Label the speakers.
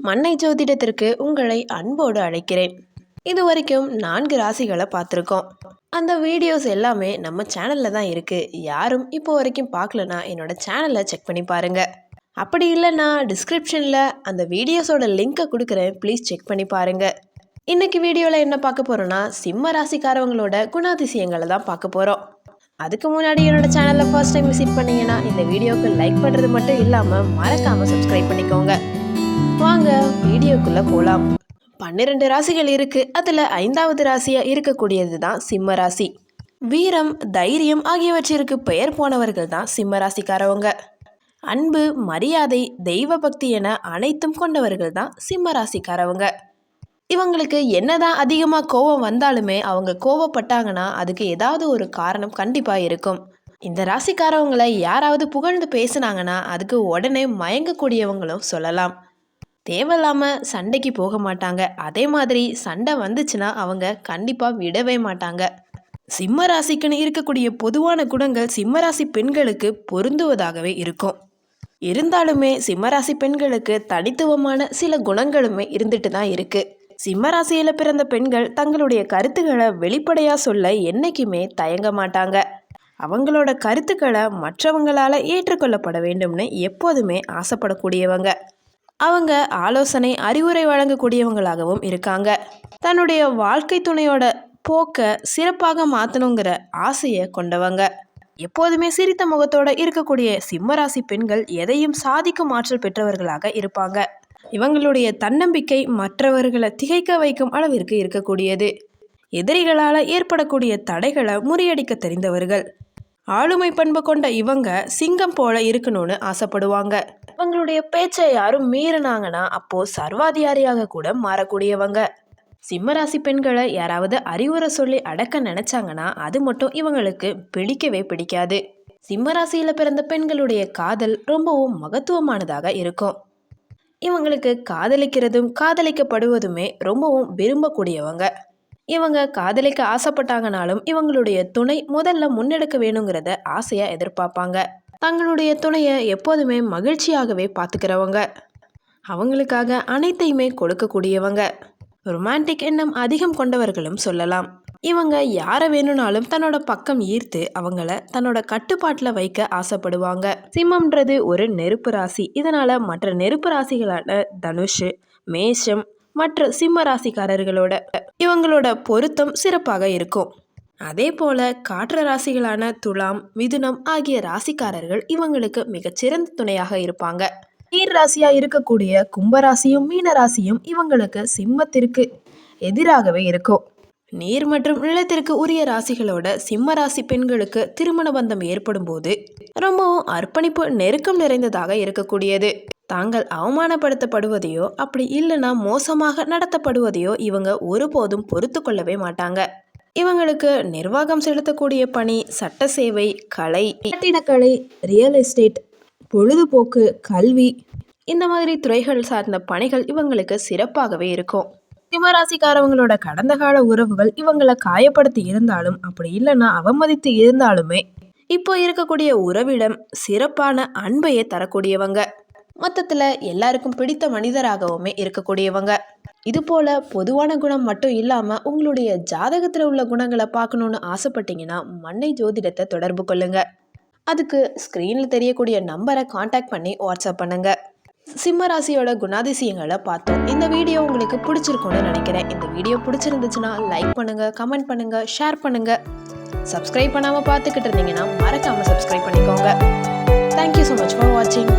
Speaker 1: மண்ணை ஜோதிடத்திற்கு உங்களை அன்போடு அழைக்கிறேன். இது வரைக்கும் நான்கு ராசிகளை பார்த்துருக்கோம். அந்த வீடியோஸ் எல்லாமே நம்ம சேனலில் தான் இருக்குது யாரும் இப்போ வரைக்கும் பார்க்கலனா என்னோட சேனலை செக் பண்ணி பாருங்கள் அப்படி இல்லைன்னா டிஸ்கிரிப்ஷனில் அந்த வீடியோஸோட லிங்க்கை கொடுக்குறேன். ப்ளீஸ் செக் பண்ணி பாருங்கள் இன்னைக்கு வீடியோவில் என்ன பார்க்க போகிறோன்னா சிம்ம ராசிக்காரவங்களோட குணாதிசயங்களை தான் பார்க்க போகிறோம் அதுக்கு முன்னாடி என்னோட சேனலை ஃபர்ஸ்ட் டைம் விசிட் பண்ணீங்கன்னா இந்த வீடியோக்கு லைக் பண்ணுறது மட்டும் இல்லாமல் மறக்காமல் சப்ஸ்கிரைப் பண்ணிக்கோங்க. வாங்க வீடியோக்குள்ளே போகலாம் பன்னிரெண்டு ராசிகள் இருக்குது அதில் ஐந்தாவது ராசியாக இருக்கக்கூடியது தான் சிம்ம ராசி. வீரம் தைரியம் ஆகியவற்றிற்கு பெயர் போனவர்கள் தான் சிம்ம ராசிக்காரவங்க. அன்பு மரியாதை தெய்வ பக்தி என அனைத்தும் கொண்டவர்கள் தான் சிம்ம ராசிக்காரவங்க. இவங்களுக்கு என்னதான் அதிகமாக கோபம் வந்தாலுமே அவங்க கோவப்பட்டாங்கன்னா அதுக்கு ஏதாவது ஒரு காரணம் கண்டிப்பாக இருக்கும். இந்த ராசிக்காரவங்களை யாராவது புகழ்ந்து பேசுனாங்கன்னா அதுக்கு உடனே மயங்கக்கூடியவங்களும் சொல்லலாம். தேவையில்லாமல் சண்டைக்கு போக மாட்டாங்க. அதே மாதிரி சண்டை வந்துச்சுன்னா அவங்க கண்டிப்பாக விடவே மாட்டாங்க. சிம்ம ராசிக்குன்னு இருக்கக்கூடிய பொதுவான குணங்கள் சிம்மராசி பெண்களுக்கு பொருந்துவதாகவே இருக்கும். இருந்தாலுமே சிம்மராசி பெண்களுக்கு தனித்துவமான சில குணங்களுமே இருந்துட்டு தான் இருக்குது சிம்மராசியில் பிறந்த பெண்கள் தங்களுடைய கருத்துக்களை வெளிப்படையாக சொல்ல என்றைக்குமே தயங்க மாட்டாங்க. அவங்களோட கருத்துக்களை மற்றவங்களால் ஏற்றுக்கொள்ளப்பட வேண்டும்னு எப்போதுமே ஆசைப்படக்கூடியவங்க. அவங்க ஆலோசனை அறிவுரை வழங்கக்கூடியவங்களாகவும் இருக்காங்க. தன்னுடைய வாழ்க்கை துணையோட போக்க சிறப்பாக மாற்றணுங்கிற ஆசையை கொண்டவங்க. எப்போதுமே சிரித்த முகத்தோட இருக்கக்கூடிய சிம்மராசி பெண்கள் எதையும் சாதிக்கும் ஆற்றல் பெற்றவர்களாக இருப்பாங்க. இவங்களுடைய தன்னம்பிக்கை மற்றவர்களை திகைக்க வைக்கும் அளவிற்கு இருக்கக்கூடியது. எதிரிகளால் ஏற்படக்கூடிய தடைகளை முறியடிக்க தெரிந்தவர்கள். ஆளுமை பண்பு கொண்ட இவங்க சிங்கம் போல இருக்கணும்னு ஆசைப்படுவாங்க. இவங்களுடைய பேச்சை யாரும் மீறினாங்கன்னா அப்போ சர்வாதிகாரியாக கூட மாறக்கூடியவங்க. சிம்மராசி பெண்களை யாராவது அறிவுரை சொல்லி அடக்க நினைச்சாங்கன்னா அது மட்டும் இவங்களுக்கு பிடிக்கவே பிடிக்காது. சிம்மராசியில் பிறந்த பெண்களுடைய காதல் ரொம்பவும் மகத்துவமானதாக இருக்கும். இவங்களுக்கு காதலிக்கிறதும் காதலிக்கப்படுவதுமே ரொம்பவும் விரும்பக்கூடியவங்க. இவங்க காதலிக்க ஆசைப்பட்டாங்கனாலும் இவங்களுடைய துணை முதல்ல முன்னெடுக்க வேணுங்கிறத ஆசையாக எதிர்பார்ப்பாங்க. தங்களுடைய துணையை எப்போதுமே மகிழ்ச்சியாகவே பார்த்துக்கிறவங்க. அவங்களுக்காக அனைத்தையுமே கொடுக்கக்கூடியவங்க. ரொமான்டிக் எண்ணம் அதிகம் கொண்டவர்களும் சொல்லலாம். இவங்க யாரை வேணும்னாலும் தன்னோட பக்கம் ஈர்த்து அவங்கள தன்னோட கட்டுப்பாட்டில் வைக்க ஆசைப்படுவாங்க. சிம்மம்ன்றது ஒரு நெருப்பு ராசி. இதனால் மற்ற நெருப்பு ராசிகளான தனுஷ் மேஷம் மற்ற சிம்ம ராசிக்காரர்களோட இவங்களோட பொருத்தம் சிறப்பாக இருக்கும். அதே போல காற்று ராசிகளான துலாம் மிதுனம் ஆகிய ராசிக்காரர்கள் இவங்களுக்கு மிகச்சிறந்த துணையாக இருப்பாங்க. நீர் ராசியா இருக்கக்கூடிய கும்பராசியும் மீன ராசியும் இவங்களுக்கு சிம்மத்திற்கு எதிராகவே இருக்கும். நீர் மற்றும் நிலத்திற்கு உரிய ராசிகளோட சிம்ம ராசி பெண்களுக்கு திருமண பந்தம் ஏற்படும் போது ரொம்பவும் அர்ப்பணிப்பு நெருக்கம் நிறைந்ததாக இருக்கக்கூடியது. தாங்கள் அவமானப்படுத்தப்படுவதையோ அப்படி இல்லைன்னா மோசமாக நடத்தப்படுவதையோ இவங்க ஒருபோதும் பொறுத்து கொள்ளவே மாட்டாங்க. இவங்களுக்கு நிர்வாகம் செலுத்தக்கூடிய பணி சட்ட சேவை கலை கட்டிடக்கலை ரியல் எஸ்டேட் பொழுதுபோக்கு கல்வி இந்த மாதிரி துறைகள் சார்ந்த பணிகள் இவங்களுக்கு சிறப்பாகவே இருக்கும். சிம்மராசிக்காரவங்களோட கடந்த கால உறவுகள் இவங்களை காயப்படுத்தி இருந்தாலும் அப்படி இல்லைன்னா அவமதித்து இருந்தாலுமே இப்போ இருக்கக்கூடிய உறவிடம் சிறப்பான அன்பையே தரக்கூடியவங்க. மொத்தத்தில் எல்லாருக்கும் பிடித்த மனிதராகவுமே இருக்கக்கூடியவங்க. இது போல பொதுவான குணம் மட்டும் இல்லாமல் உங்களுடைய ஜாதகத்தில் உள்ள குணங்களை பார்க்கணுன்னு ஆசைப்பட்டீங்கன்னா மண்ணை ஜோதிடத்தை தொடர்பு கொள்ளுங்க. அதுக்கு ஸ்க்ரீனில் தெரியக்கூடிய நம்பரை காண்டாக்ட் பண்ணி வாட்ஸ்அப் பண்ணுங்கள் சிம்ம ராசியோட குணாதிசயங்களை பார்த்தோம். இந்த வீடியோ உங்களுக்கு பிடிச்சிருக்கும்னு நினைக்கிறேன். இந்த வீடியோ பிடிச்சிருந்துச்சுன்னா லைக் பண்ணுங்க கமெண்ட் பண்ணுங்க ஷேர் பண்ணுங்க. சப்ஸ்கிரைப் பண்ணாமல் பார்த்துக்கிட்டு இருந்தீங்கன்னா மறக்காமல் சப்ஸ்கிரைப் பண்ணிக்கோங்க. தேங்க்யூ ஸோ மச் ஃபார் வாட்சிங்